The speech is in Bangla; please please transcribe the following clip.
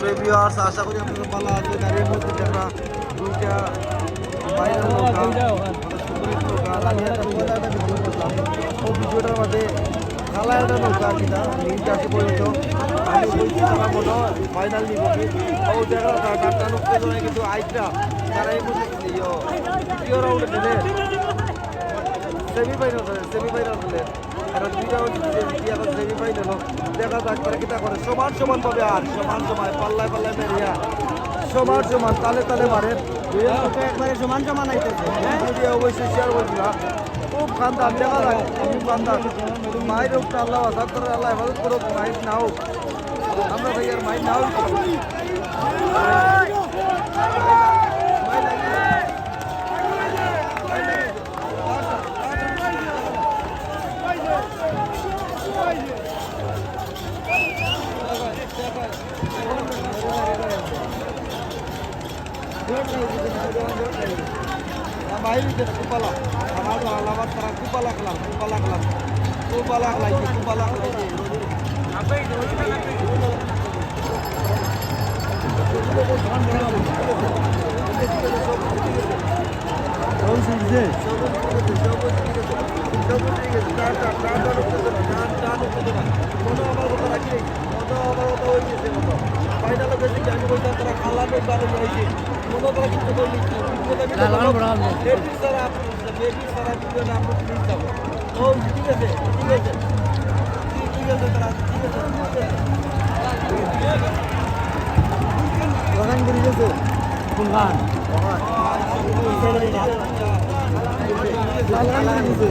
সুপ্রিয় ভিউয়ার্স আশা করি আপনারা ভালো আছেন। দুইটা ভিডিওটার মধ্যে দেখা নৌকা কিন্তু আইসরা তারা এই মুহূর্তে দ্বিতীয় রাউন্ডে দিলে সেমিফাইনাল সেমিফাইনাল হলে আর দুইটা সেমিফাইনাল হোক দেখা যাক তারা কিটা করে। সমান সমান পাবে আর সমান সমান পাল্লায় পাল্লায় মেরিয়া সমান সমান তালে তালে মারে একবারে সমান সমান আইতেছে। যদি অবশ্যই শেয়ার করছিলাম খুব খান্দান দেখা যাক খুব খান্দান। মায়ের উপরে আল্লাহ আসাদ করে আল্লাহ হেফাজত করুক মাইক না হোক আমরা ভাই আর মাইক না হোক Baik itu kepala. Kalau ada lawat terang kepala kelam, kepala kelam. Kepala lagi, kepala ঠিক আছে ঠিক আছে। ঠিক আছে তারা ঠিক আছে বাগান করে গেছে লাল গেছে